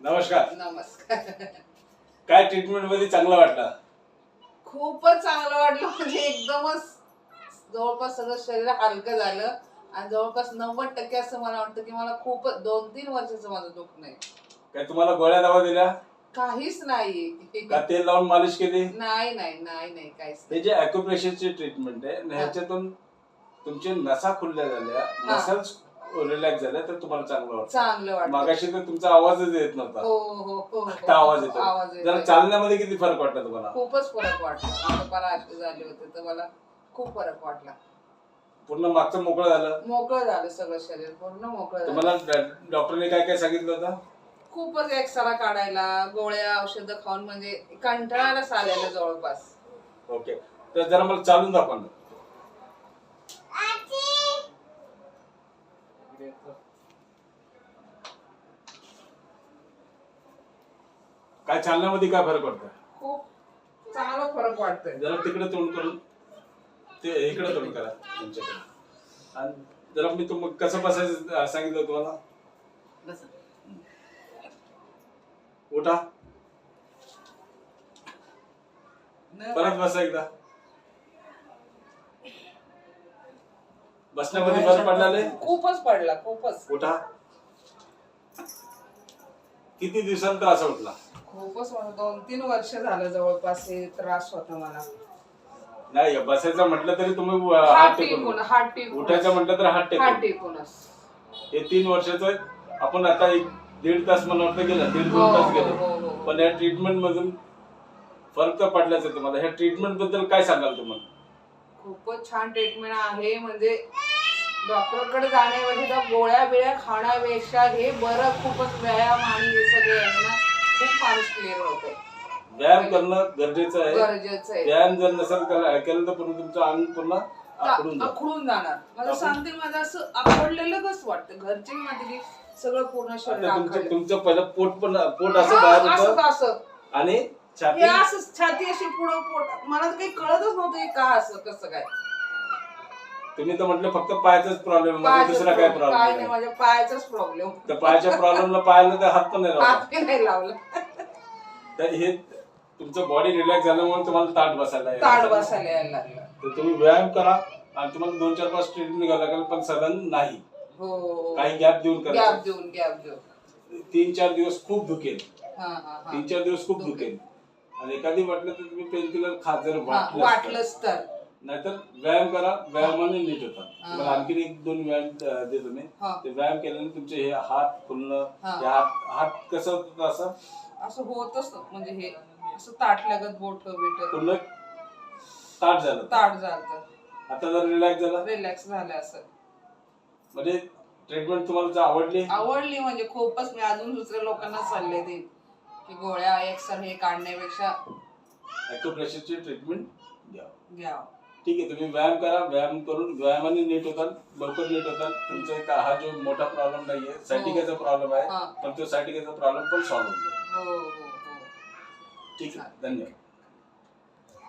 नमस्कार. नमस्कार. काय ट्रीटमेंटमध्ये चांगला वाटला? खूपच चांगलं वाटलं. म्हणजे एकदमच जवळपास सगळं शरीर हलकं झालं. आणि जवळपास नव्वद टक्के असं मला वाटतं की मला खूपच दोन तीन वर्षाचं माझं दुःख नाही. काय तुम्हाला गोळ्या दवा दिल्या? काहीच नाही का तेल लावून मालिश केली? नाही नाही नाही नाही काहीच हे जे अॅक्युप्रेशरची ट्रीटमेंट आहे ह्याच्यातून तुमच्या नसा खुलल्या झाल्या. मसल्स रिलॅक्स झाल्या तर तुम्हाला चांगलं वाटतं. चांगलं वाटतं. मागाशी तर तुमचा आवाजच येत नव्हता. हो हो हो. आता आवाज येतो. आवाज जरा येतो चालण्यामध्ये किती फरक वाटला तुम्हाला? खूपच फरक वाटला. असे झाले होते तर मला खूप फरक वाटला. पूर्ण मागचं मोकळं झालं? मोकळं झालं सगळं शरीर. पूर्ण मोकळं झालं. तुम्हाला डॉ- डॉक्टरने काय काय सांगितलं होतं? खूपच एक्सरा काढायला गोळ्या औषधं खाऊन म्हणजे कंटाळायलाच आलेलं जवळपास. ओके. तर जरा मला चालून दाखवा ना. काय चालण्यामध्ये काय फरक पडतं खूप चांगला फरक वाटतोय. जरा तिकडे तोंड करून ते इकडे तोंड करा तुमच्याकडे. आणि जरा मी तुम कसं बसायचं सांगितलं तुम्हाला? उठा. परत बसा एकदा. बसण्यामध्ये फरक पडला नाही? खूपच पडला खूपच. उठा. किती दिवसानंतर असा उठला? खूपच दोन तीन वर्ष झालं जवळपास हे त्रास होता मला. नाही बसायचं म्हटलं तरी तुम्ही अं, हात हात टेकून टेकून हात टेकून. उठायचं म्हटलं तर हात हात टेकून. टेकूनच. हे तीन वर्षाचं आपण आता एक दीड तास मला वाटतं गेलं दीड हो, दोन तास हो, गेलो. हो, हो. पण या ट्रीटमेंट मधून फरक तर पडलाच आहे तुम्हाला. ह्या ट्रीटमेंटबद्दल काय सांगाल तुम्हाला? खूपच छान ट्रीटमेंट आहे. म्हणजे डॉक्टरकडे जाण्याऐवजी त्या गोळ्या बिळ्या खाण्यापेक्षा हे बरं खूपच व्यायाम आणि हे सगळे खूप माणूस क्लिअर होते व्यायाम करणं गरजेचं आहे. गरजेचं आहे. व्यायाम जर नसेल केला- केलं तर पूर्ण तुमचं अंग पूर्ण आखडून जातं. आखडून जाणार. मला आपण- सांगते माझं असं आखडलेलं कसं वाटतं. घरचे माझे सगळं पूर्ण शरीर आता तुमचं आखडलं. तुमचं पहिलं पोट पण पोट असं बाहेर हा, असं. आणि हे छाती असं छाती अशी पुढं पोट मला तर काही कळतच नव्हतं हे का असं कसं काय. तुम्ही तर म्हटलं फक्त पायाचाच प्रॉब्लेम आहे दुसरा काय प्रॉब्लेम नाही नाही माझ्या पायाचाच प्रॉब्लेम तर पायाच्या प्रॉब्लेमला पायाला तर हात पण नाही लावला. हात बी नाही लावला. तर हे तुमचं बॉडी रिलॅक्स झाल्यामुळे तुम्हाला ताट बसायला यायला लागलं. बसायला यायला लागला. तर तुम्ही व्यायाम करा आणि तुम्हाला दोन चार पाच ट्रीटमेंट घ्यावं लागेल पण सडन नाही. हो. काही गॅप देऊन गॅप करायचं देऊन गॅप देऊन. तीन चार दिवस खूप दुखेल. हा हा हा. तीन चार दिवस खूप दुखेल. आणि एखादी वाटलं तर तुम्ही पेनकिलर खात जर हा, वाटलं. वाटलंच तर. नाहीतर व्यायाम करा व्यायामाने नीट होतात हा. तुम्हाला आणखीन एक दोन व्यायाम अं, देतो मी. हा. ते व्यायाम केल्याने तुमचे हे हात फुलणं हा. हे हात हात कसं होतं असं? असं होतच म्हणजे हे असं ताटल्यागत बोट बिट पूर्ण ताट झालं. ताट झालं. आता जर रिलॅक्स झाला? रिलॅक्स झालं असं. म्हणजे ट्रीटमेंट तुम्हाला जर आवडली? आवडली म्हणजे खूपच. मी अजून दुसऱ्या लोकांना सल्ले देईन. की गोळ्या एकसर हे काढण्यापेक्षा ऍक्टोप्रेशरची ट्रीटमेंट घ्या. घ्या. ठीक आहे तुम्ही व्यायाम करा. व्यायाम करून व्यायामाने नीट होतात लवकर नीट होतात. तुमचा एक हा जो मोठा प्रॉब्लेम नाहीये सायटिकाचा प्रॉब्लेम आहे हा. पण तो सायटिकाचा प्रॉब्लेम पण सॉल्व्ह होऊन जाईल. हो हो हो. ठीक आहे धन्यवाद.